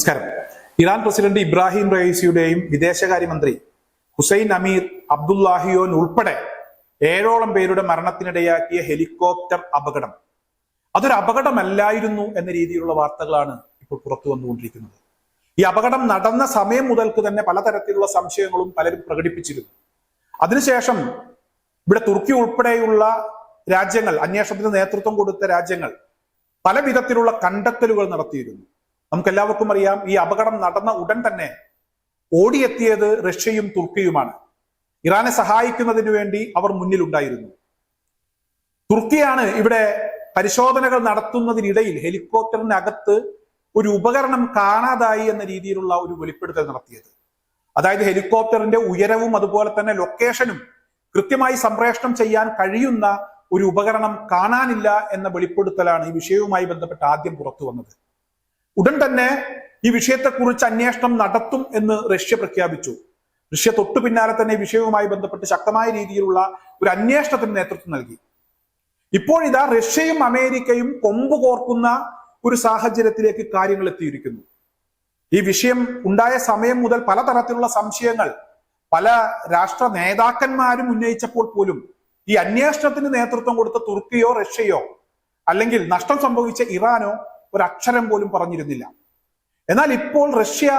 നമസ്കാരം. Iran president Ibrahim റയീസിയുടെയും വിദേശകാര്യമന്ത്രി ഹുസൈൻ അമീർ അബ്ദുല്ലാഹിയോൻ ഉൾപ്പെടെ ഏഴോളം പേരുടെ മരണത്തിനിടയാക്കിയ ഹെലികോപ്റ്റർ അപകടം. അതൊരു അപകടമല്ലായിരുന്നു എന്ന രീതിയിലുള്ള വാർത്തകളാണ് ഇപ്പോൾ പുറത്തു വന്നുകൊണ്ടിരിക്കുന്നത്. ഈ അപകടം നടന്ന സമയം മുതൽക്ക് തന്നെ പലതരത്തിലുള്ള സംശയങ്ങളും പലരും പ്രകടിപ്പിച്ചിരുന്നു. അതിനുശേഷം ഇവിടെ തുർക്കി ഉൾപ്പെടെയുള്ള രാജ്യങ്ങൾ അന്വേഷണത്തിന് നേതൃത്വം കൊടുത്ത രാജ്യങ്ങൾ പല വിധത്തിലുള്ള കണ്ടെത്തലുകൾ നടത്തിയിരുന്നു. നമുക്ക് എല്ലാവർക്കും അറിയാം ഈ അപകടം നടന്ന ഉടൻ തന്നെ ഓടിയെത്തിയത് റഷ്യയും തുർക്കിയുമാണ്. ഇറാനെ സഹായിക്കുന്നതിന് വേണ്ടി അവർ മുന്നിലുണ്ടായിരുന്നു. തുർക്കിയാണ് ഇവിടെ പരിശോധനകൾ നടത്തുന്നതിനിടയിൽ ഹെലികോപ്റ്ററിനകത്ത് ഒരു ഉപകരണം കാണാതായി എന്ന രീതിയിലുള്ള ഒരു വെളിപ്പെടുത്തൽ നടത്തിയത്. അതായത് ഹെലികോപ്റ്ററിന്റെ ഉയരവും അതുപോലെ തന്നെ ലൊക്കേഷനും കൃത്യമായി സംപ്രേഷണം ചെയ്യാൻ കഴിയുന്ന ഒരു ഉപകരണം കാണാനില്ല എന്ന വെളിപ്പെടുത്തലാണ് ഈ വിഷയവുമായി ബന്ധപ്പെട്ട് ആദ്യം പുറത്തു വന്നത്. ഉടൻ തന്നെ ഈ വിഷയത്തെക്കുറിച്ച് അന്വേഷണം നടത്തും എന്ന് റഷ്യ പ്രഖ്യാപിച്ചു. റഷ്യ തൊട്ടു പിന്നാലെ തന്നെ വിഷയവുമായി ബന്ധപ്പെട്ട് ശക്തമായ രീതിയിലുള്ള ഒരു അന്വേഷണത്തിന് നേതൃത്വം നൽകി. ഇപ്പോഴിതാ റഷ്യയും അമേരിക്കയും കൊമ്പ് കോർക്കുന്ന ഒരു സാഹചര്യത്തിലേക്ക് കാര്യങ്ങൾ എത്തിയിരിക്കുന്നു. ഈ വിഷയം ഉണ്ടായ സമയം മുതൽ പലതരത്തിലുള്ള സംശയങ്ങൾ പല രാഷ്ട്ര നേതാക്കന്മാരും ഉന്നയിച്ചപ്പോൾ പോലും ഈ അന്വേഷണത്തിന് നേതൃത്വം കൊടുത്ത തുർക്കിയോ റഷ്യയോ അല്ലെങ്കിൽ നഷ്ടം സംഭവിച്ച ഇറാനോ ഒരു അക്ഷരം പോലും പറഞ്ഞിരുന്നില്ല. എന്നാൽ ഇപ്പോൾ റഷ്യ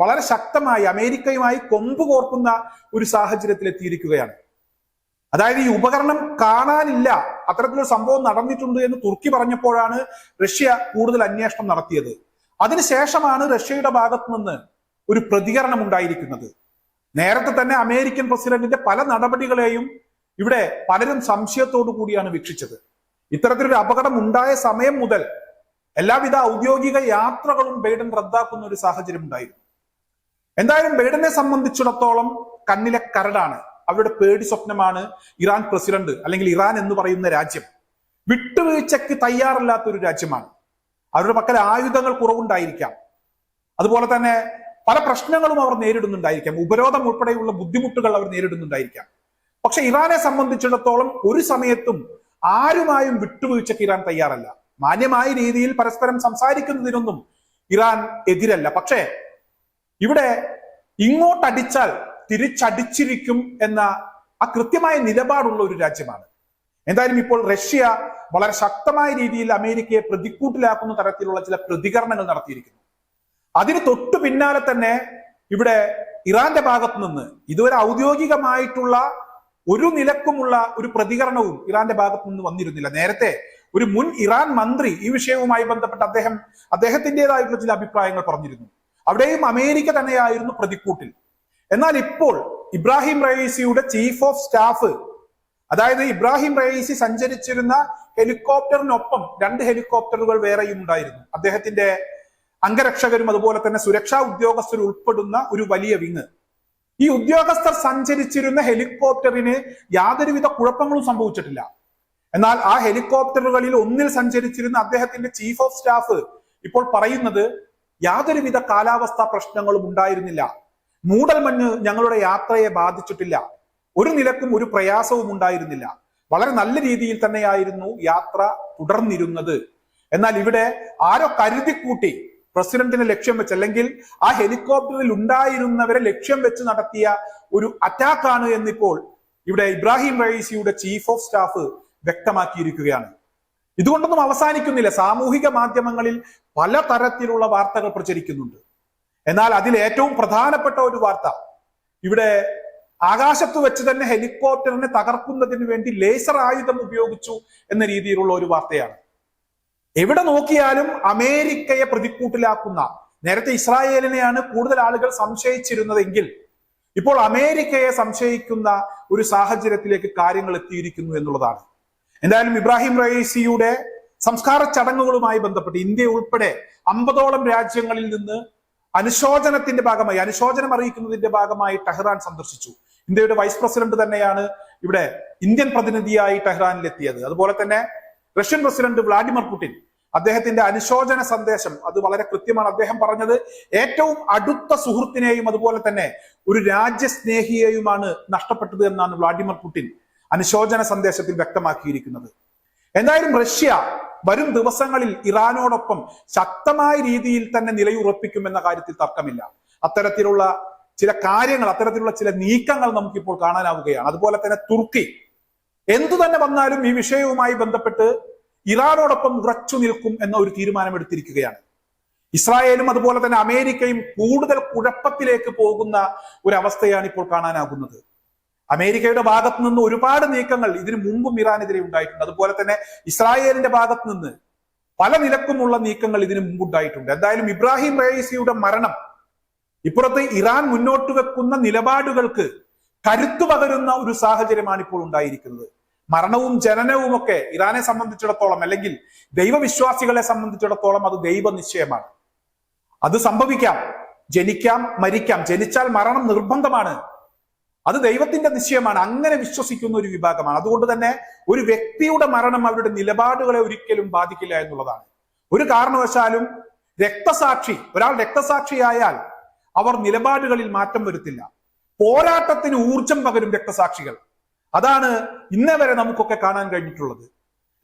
വളരെ ശക്തമായി അമേരിക്കയുമായി കൊമ്പ് കോർക്കുന്ന ഒരു സാഹചര്യത്തിൽ എത്തിയിരിക്കുകയാണ് അതായത് ഈ ഉപകരണം കാണാനില്ല. അത്തരത്തിലൊരു സംഭവം നടന്നിട്ടുണ്ട് എന്ന് തുർക്കി പറഞ്ഞപ്പോഴാണ് റഷ്യ കൂടുതൽ അന്വേഷണം നടത്തിയത്. അതിനുശേഷമാണ് റഷ്യയുടെ ഭാഗത്തു നിന്ന് ഒരു പ്രതികരണം ഉണ്ടായിരിക്കുന്നത്. നേരത്തെ തന്നെ അമേരിക്കൻ പ്രസിഡന്റിന്റെ പല നടപടികളെയും ഇവിടെ പലരും സംശയത്തോടു കൂടിയാണ് വീക്ഷിച്ചത്. ഇത്തരത്തിലൊരു അപകടം ഉണ്ടായ സമയം മുതൽ എല്ലാവിധ ഔദ്യോഗിക യാത്രകളും ബൈഡൻ റദ്ദാക്കുന്ന ഒരു സാഹചര്യം ഉണ്ടായിരുന്നു. എന്തായാലും ബൈഡനെ സംബന്ധിച്ചിടത്തോളം കണ്ണിലെ കരടാണ്. അവരുടെ പേടി സ്വപ്നമാണ് ഇറാൻ പ്രസിഡന്റ് അല്ലെങ്കിൽ ഇറാൻ എന്ന് പറയുന്ന രാജ്യം. വിട്ടുവീഴ്ചയ്ക്ക് തയ്യാറല്ലാത്ത ഒരു രാജ്യമാണ്. അവരുടെ പക്കൽ ആയുധങ്ങൾ കുറവുണ്ടായിരിക്കാം. അതുപോലെ തന്നെ പല പ്രശ്നങ്ങളും അവർ നേരിടുന്നുണ്ടായിരിക്കാം. ഉപരോധം ഉൾപ്പെടെയുള്ള ബുദ്ധിമുട്ടുകൾ അവർ നേരിടുന്നുണ്ടായിരിക്കാം. പക്ഷെ ഇറാനെ സംബന്ധിച്ചിടത്തോളം ഒരു സമയത്തും ആരുമായും വിട്ടുവീഴ്ചയ്ക്ക് ഇറാൻ തയ്യാറല്ല. മാന്യമായ രീതിയിൽ പരസ്പരം സംസാരിക്കുന്നതിനൊന്നും ഇറാൻ എതിരല്ല. പക്ഷേ ഇവിടെ ഇങ്ങോട്ടടിച്ചാൽ തിരിച്ചടിച്ചിരിക്കും എന്ന ആ കൃത്യമായ നിലപാടുള്ള ഒരു രാജ്യമാണ്. എന്തായാലും ഇപ്പോൾ റഷ്യ വളരെ ശക്തമായ രീതിയിൽ അമേരിക്കയെ പ്രതിക്കൂട്ടിലാക്കുന്ന തരത്തിലുള്ള ചില പ്രതികരണങ്ങൾ നടത്തിയിരിക്കുന്നു. അതിന് തൊട്ടു പിന്നാലെ തന്നെ ഇവിടെ ഇറാന്റെ ഭാഗത്ത് നിന്ന് ഇതുവരെ ഔദ്യോഗികമായിട്ടുള്ള ഒരു നിലക്കുമുള്ള ഒരു പ്രതികരണവും ഇറാന്റെ ഭാഗത്ത് നിന്ന് വന്നിരുന്നില്ല. നേരത്തെ ഒരു മുൻ ഇറാൻ മന്ത്രി ഈ വിഷയവുമായി ബന്ധപ്പെട്ട് അദ്ദേഹം അദ്ദേഹത്തിന്റെതായിട്ടുള്ള ചില അഭിപ്രായങ്ങൾ പറഞ്ഞിരുന്നു. അവിടെയും അമേരിക്ക തന്നെയായിരുന്നു പ്രതിക്കൂട്ടിൽ. എന്നാൽ ഇപ്പോൾ ഇബ്രാഹിം റയീസിയുടെ ചീഫ് ഓഫ് സ്റ്റാഫ് അതായത് ഇബ്രാഹിം റയീസി സഞ്ചരിച്ചിരുന്ന ഹെലികോപ്റ്ററിനൊപ്പം രണ്ട് ഹെലികോപ്റ്ററുകൾ വേറെയും ഉണ്ടായിരുന്നു. അദ്ദേഹത്തിന്റെ അംഗരക്ഷകരും അതുപോലെ തന്നെ സുരക്ഷാ ഉദ്യോഗസ്ഥരും ഉൾപ്പെടുന്ന ഒരു വലിയ വിങ്. ഈ ഉദ്യോഗസ്ഥർ സഞ്ചരിച്ചിരുന്ന ഹെലികോപ്റ്ററിന് യാതൊരുവിധ കുഴപ്പങ്ങളും സംഭവിച്ചിട്ടില്ല. എന്നാൽ ആ ഹെലികോപ്റ്ററുകളിൽ ഒന്നിൽ സഞ്ചരിച്ചിരുന്ന അദ്ദേഹത്തിന്റെ ചീഫ് ഓഫ് സ്റ്റാഫ് ഇപ്പോൾ പറയുന്നത് യാതൊരുവിധ കാലാവസ്ഥാ പ്രശ്നങ്ങളും ഉണ്ടായിരുന്നില്ല. മൂടൽമഞ്ഞ് ഞങ്ങളുടെ യാത്രയെ ബാധിച്ചിട്ടില്ല. ഒരു നിലക്കും ഒരു പ്രയാസവും ഉണ്ടായിരുന്നില്ല. വളരെ നല്ല രീതിയിൽ തന്നെയായിരുന്നു യാത്ര തുടർന്നിരുന്നത്. എന്നാൽ ഇവിടെ ആരോ കരുതിക്കൂട്ടി പ്രസിഡന്റിനെ ലക്ഷ്യം വെച്ച് അല്ലെങ്കിൽ ആ ഹെലികോപ്റ്ററിൽ ഉണ്ടായിരുന്നവരെ ലക്ഷ്യം വെച്ച് നടത്തിയ ഒരു അറ്റാക്കാണ് എന്നിപ്പോൾ ഇവിടെ ഇബ്രാഹിം റയീസിയുടെ ചീഫ് ഓഫ് സ്റ്റാഫ് വ്യക്തമാക്കിയിരിക്കുകയാണ്. ഇതുകൊണ്ടൊന്നും അവസാനിക്കുന്നില്ല. സാമൂഹിക മാധ്യമങ്ങളിൽ പല തരത്തിലുള്ള വാർത്തകൾ പ്രചരിക്കുന്നുണ്ട്. എന്നാൽ അതിൽ ഏറ്റവും പ്രധാനപ്പെട്ട ഒരു വാർത്ത ഇവിടെ ആകാശത്ത് വെച്ച് തന്നെ ഹെലികോപ്റ്ററിനെ തകർക്കുന്നതിന് വേണ്ടി ലേസർ ആയുധം ഉപയോഗിച്ചു എന്ന രീതിയിലുള്ള ഒരു വാർത്തയാണ്. എവിടെ നോക്കിയാലും അമേരിക്കയെ പ്രതിക്കൂട്ടിലാക്കുന്ന നേരത്തെ ഇസ്രായേലിനെയാണ് കൂടുതൽ ആളുകൾ സംശയിച്ചിരുന്നതെങ്കിൽ ഇപ്പോൾ അമേരിക്കയെ സംശയിക്കുന്ന ഒരു സാഹചര്യത്തിലേക്ക് കാര്യങ്ങൾ എത്തിയിരിക്കുന്നു എന്നുള്ളതാണ്. എന്തായാലും ഇബ്രാഹിം റയേസിയുടെ സംസ്കാര ചടങ്ങുകളുമായി ബന്ധപ്പെട്ട് ഇന്ത്യ ഉൾപ്പെടെ അമ്പതോളം രാജ്യങ്ങളിൽ നിന്ന് അനുശോചനത്തിന്റെ ഭാഗമായി അനുശോചനം അറിയിക്കുന്നതിന്റെ ഭാഗമായി ടെഹ്റാൻ സന്ദർശിച്ചു. ഇന്ത്യയുടെ വൈസ് പ്രസിഡന്റ് തന്നെയാണ് ഇവിടെ ഇന്ത്യൻ പ്രതിനിധിയായി ടെഹ്റാനിൽ എത്തിയത് അതുപോലെ തന്നെ റഷ്യൻ പ്രസിഡന്റ് വ്ളാഡിമിർ പുടിൻ അദ്ദേഹത്തിന്റെ അനുശോചന സന്ദേശം അത് വളരെ കൃത്യമാണ്. അദ്ദേഹം പറഞ്ഞത് ഏറ്റവും അടുത്ത സുഹൃത്തിനെയും അതുപോലെ തന്നെ ഒരു രാജ്യസ്നേഹിയെയുമാണ് നഷ്ടപ്പെട്ടത് എന്നാണ് വ്ളാഡിമിർ പുടിൻ അനുശോചന സന്ദേശത്തിൽ വ്യക്തമാക്കിയിരിക്കുന്നത്. എന്തായാലും റഷ്യ വരും ദിവസങ്ങളിൽ ഇറാനോടൊപ്പം ശക്തമായ രീതിയിൽ തന്നെ നിലയുറപ്പിക്കുമെന്ന കാര്യത്തിൽ തർക്കമില്ല. അത്തരത്തിലുള്ള ചില കാര്യങ്ങൾ അത്തരത്തിലുള്ള ചില നീക്കങ്ങൾ നമുക്കിപ്പോൾ കാണാനാവുകയാണ്. അതുപോലെ തന്നെ തുർക്കി. എന്തു തന്നെ വന്നാലും ഈ വിഷയവുമായി ബന്ധപ്പെട്ട് ഇറാനോടൊപ്പം ഉറച്ചു നിൽക്കും എന്ന ഒരു തീരുമാനമെടുത്തിരിക്കുകയാണ്. ഇസ്രായേലും അതുപോലെ തന്നെ അമേരിക്കയും കൂടുതൽ കുഴപ്പത്തിലേക്ക് പോകുന്ന ഒരു അവസ്ഥയാണ് ഇപ്പോൾ കാണാനാകുന്നത്. അമേരിക്കയുടെ ഭാഗത്തു നിന്ന് ഒരുപാട് നീക്കങ്ങൾ ഇതിനു മുമ്പും ഇറാനെതിരെ ഉണ്ടായിട്ടുണ്ട്. അതുപോലെ തന്നെ ഇസ്രായേലിന്റെ ഭാഗത്ത് നിന്ന് പല നിലക്കുമുള്ള നീക്കങ്ങൾ ഇതിനു മുമ്പ് ഉണ്ടായിട്ടുണ്ട്. എന്തായാലും ഇബ്രാഹിം റയീസിയുടെ മരണം ഇപ്പുറത്ത് ഇറാൻ മുന്നോട്ട് വെക്കുന്ന നിലപാടുകൾക്ക് കരുത്തു പകരുന്ന ഒരു സാഹചര്യമാണ് ഇപ്പോൾ ഉണ്ടായിരിക്കുന്നത്. മരണവും ജനനവും ഒക്കെ ഇറാനെ സംബന്ധിച്ചിടത്തോളം അല്ലെങ്കിൽ ദൈവവിശ്വാസികളെ സംബന്ധിച്ചിടത്തോളം അത് ദൈവനിശ്ചയമാണ്. അത് സംഭവിക്കാം ജനിക്കാം മരിക്കാം. ജനിച്ചാൽ മരണം നിർബന്ധമാണ്. അത് ദൈവത്തിന്റെ നിശ്ചയമാണ്. അങ്ങനെ വിശ്വസിക്കുന്ന ഒരു വിഭാഗമാണ്. അതുകൊണ്ട് തന്നെ ഒരു വ്യക്തിയുടെ മരണം അവരുടെ നിലപാടുകളെ ഒരിക്കലും ബാധിക്കില്ല എന്നുള്ളതാണ്. ഒരു കാരണവശാലും രക്തസാക്ഷി ഒരാൾ രക്തസാക്ഷിയായാൽ അവർ നിലപാടുകളിൽ മാറ്റം വരുത്തില്ല. പോരാട്ടത്തിന് ഊർജം പകരും രക്തസാക്ഷികൾ. അതാണ് ഇന്നേ വരെ നമുക്കൊക്കെ കാണാൻ കഴിഞ്ഞിട്ടുള്ളത്.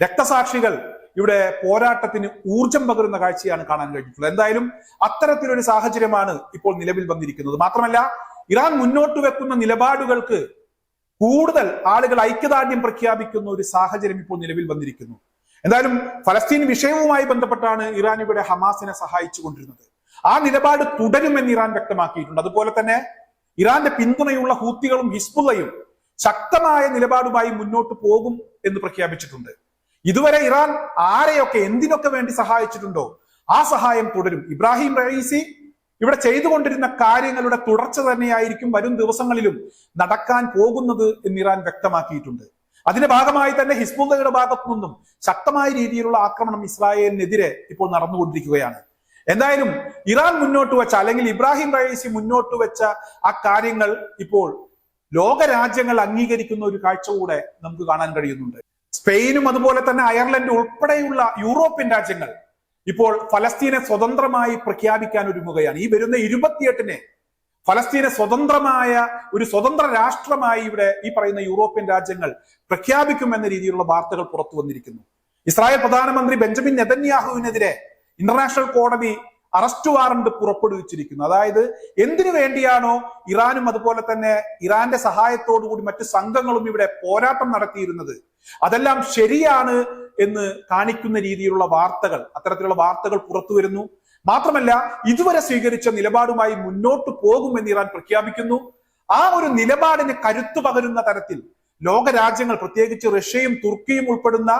രക്തസാക്ഷികൾ ഇവിടെ പോരാട്ടത്തിന് ഊർജം പകരുന്ന കാഴ്ചയാണ് കാണാൻ കഴിഞ്ഞിട്ടുള്ളത്. എന്തായാലും അത്തരത്തിലൊരു സാഹചര്യമാണ് ഇപ്പോൾ നിലവിൽ വന്നിരിക്കുന്നത്. മാത്രമല്ല ഇറാൻ മുന്നോട്ട് വെക്കുന്ന നിലപാടുകൾക്ക് കൂടുതൽ ആളുകൾ ഐക്യദാർഢ്യം പ്രഖ്യാപിക്കുന്ന ഒരു സാഹചര്യം ഇപ്പോൾ നിലവിൽ വന്നിരിക്കുന്നു. എന്തായാലും ഫലസ്തീൻ വിഷയവുമായി ബന്ധപ്പെട്ടാണ് ഇറാൻ ഇവിടെ ഹമാസിനെ സഹായിച്ചുകൊണ്ടിരുന്നത് ആ നിലപാട് തുടരുമെന്ന് ഇറാൻ വ്യക്തമാക്കിയിട്ടുണ്ട്. അതുപോലെ തന്നെ ഇറാന്റെ പിന്തുണയുള്ള ഹൂത്തികളും ഹിസ്ബുള്ളയും ശക്തമായ നിലപാടുമായി മുന്നോട്ട് പോകും എന്ന് പ്രഖ്യാപിച്ചിട്ടുണ്ട്. ഇതുവരെ ഇറാൻ ആരെയൊക്കെ എന്തിനൊക്കെ വേണ്ടി സഹായിച്ചിട്ടുണ്ടോ? ആ സഹായം തുടരും. ഇബ്രാഹിം റയീസി ഇവിടെ ചെയ്തുകൊണ്ടിരുന്ന കാര്യങ്ങളുടെ തുടർച്ച തന്നെയായിരിക്കും വരും ദിവസങ്ങളിലും നടക്കാൻ പോകുന്നത് എന്ന് ഇറാൻ വ്യക്തമാക്കിയിട്ടുണ്ട്. അതിന്റെ ഭാഗമായി തന്നെ ഹിസ്ബുല്ലയുടെ ഭാഗത്തു നിന്നും ശക്തമായ രീതിയിലുള്ള ആക്രമണം ഇസ്രായേലിനെതിരെ ഇപ്പോൾ നടന്നുകൊണ്ടിരിക്കുകയാണ്. എന്തായാലും ഇറാൻ മുന്നോട്ട് വെച്ച അല്ലെങ്കിൽ ഇബ്രാഹിം റയീസി മുന്നോട്ട് വെച്ച ആ കാര്യങ്ങൾ ഇപ്പോൾ ലോകരാജ്യങ്ങൾ അംഗീകരിക്കുന്ന ഒരു കാഴ്ച കൂടെ നമുക്ക് കാണാൻ കഴിയുന്നുണ്ട്. സ്പെയിനും അതുപോലെ തന്നെ അയർലൻഡ് ഉൾപ്പെടെയുള്ള യൂറോപ്യൻ രാജ്യങ്ങൾ ഇപ്പോൾ ഫലസ്തീനെ സ്വതന്ത്രമായി പ്രഖ്യാപിക്കാൻ ഒരുങ്ങുകയാണ്. ഈ വരുന്ന ഇരുപത്തിയെട്ടിന് ഫലസ്തീനെ സ്വതന്ത്രമായ ഒരു സ്വതന്ത്ര രാഷ്ട്രമായി ഇവിടെ ഈ പറയുന്ന യൂറോപ്യൻ രാജ്യങ്ങൾ പ്രഖ്യാപിക്കുമെന്ന രീതിയിലുള്ള വാർത്തകൾ പുറത്തു വന്നിരിക്കുന്നു. ഇസ്രായേൽ പ്രധാനമന്ത്രി ബെഞ്ചമിൻ നെതന്യാഹുവിനെതിരെ ഇന്റർനാഷണൽ കോടതി അറസ്റ്റ് വാറണ്ട് പുറപ്പെടുവിച്ചിരിക്കുന്നു. അതായത് എന്തിനു വേണ്ടിയാണോ ഇറാനും അതുപോലെ തന്നെ ഇറാന്റെ സഹായത്തോടു കൂടി മറ്റു സംഘങ്ങളും ഇവിടെ പോരാട്ടം നടത്തിയിരുന്നത്? അതെല്ലാം ശരിയാണ് എന്ന് കാണിക്കുന്ന രീതിയിലുള്ള വാർത്തകൾ അത്തരത്തിലുള്ള വാർത്തകൾ പുറത്തു വരുന്നു. മാത്രമല്ല ഇതുവരെ സ്വീകരിച്ച നിലപാടുമായി മുന്നോട്ട് പോകുമെന്ന് ഇറാൻ പ്രഖ്യാപിക്കുന്നു. ആ ഒരു നിലപാടിന് കരുത്തു പകരുന്ന തരത്തിൽ ലോകരാജ്യങ്ങൾ പ്രത്യേകിച്ച് റഷ്യയും തുർക്കിയും ഉൾപ്പെടുന്ന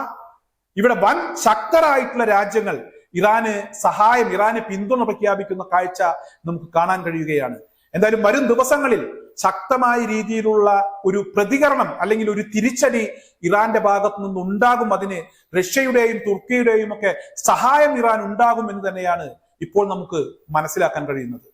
ഇവിടെ വൻ ശക്തരായിട്ടുള്ള രാജ്യങ്ങൾ ഇറാന് സഹായം ഇറാന് പിന്തുണ പ്രഖ്യാപിക്കുന്ന കാഴ്ച നമുക്ക് കാണാൻ കഴിയുകയാണ്. എന്തായാലും വരും ദിവസങ്ങളിൽ ശക്തമായ രീതിയിലുള്ള ഒരു പ്രതികരണം അല്ലെങ്കിൽ ഒരു തിരിച്ചടി ഇറാന്റെ ഭാഗത്തു നിന്ന് ഉണ്ടാകും അതിന് റഷ്യയുടെയും തുർക്കിയുടെയും ഒക്കെ സഹായം ഇറാൻ ഉണ്ടാകും എന്ന് തന്നെയാണ് ഇപ്പോൾ നമുക്ക് മനസ്സിലാക്കാൻ കഴിയുന്നത്.